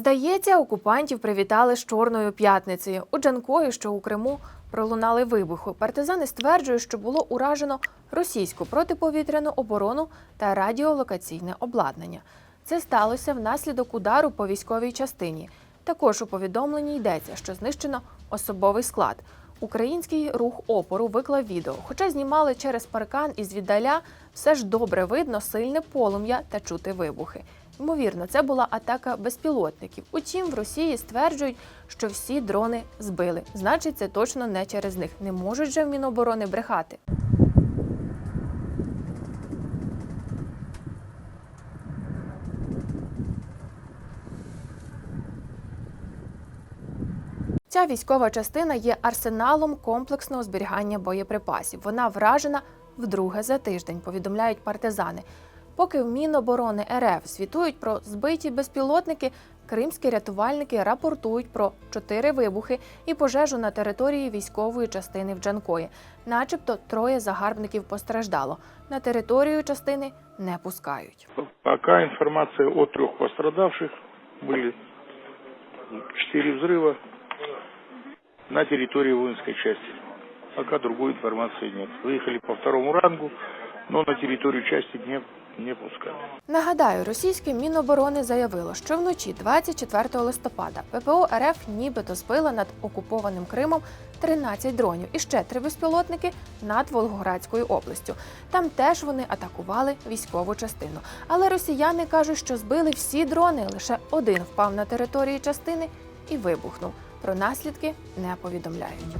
Здається, окупантів привітали з Чорною п'ятницею. У Джанкої, що у Криму, пролунали вибухи. Партизани стверджують, що було уражено російську протиповітряну оборону та радіолокаційне обладнання. Це сталося внаслідок удару по військовій частині. Також у повідомленні йдеться, що знищено особовий склад. Український рух опору виклав відео. Хоча знімали через паркан із віддаля, все ж добре видно сильне полум'я та чути вибухи. Ймовірно, це була атака безпілотників. Утім, в Росії стверджують, що всі дрони збили. Значить, це точно не через них. Не можуть же в Міноборони брехати. Ця військова частина є арсеналом комплексного зберігання боєприпасів. Вона вражена вдруге за тиждень, повідомляють партизани Поки в Міноборони РФ звітують про збиті безпілотники, кримські рятувальники рапортують про чотири вибухи і пожежу на території військової частини в Джанкої. Начебто троє загарбників постраждало. На територію частини не пускають. Пока информация о трех пострадавших. Были четыре взрыва на территории воинской части. Пока другой информации нет. Выехали по второму рангу, но на территорию части не, не пускали. Нагадаю, російське Міноборони заявило, що вночі 24 листопада ППО РФ нібито збила над окупованим Кримом 13 дронів і ще три безпілотники над Волгоградською областю. Там теж вони атакували військову частину. Але росіяни кажуть, що збили всі дрони, лише один впав на території частини і вибухнув. Про наслідки не повідомляють.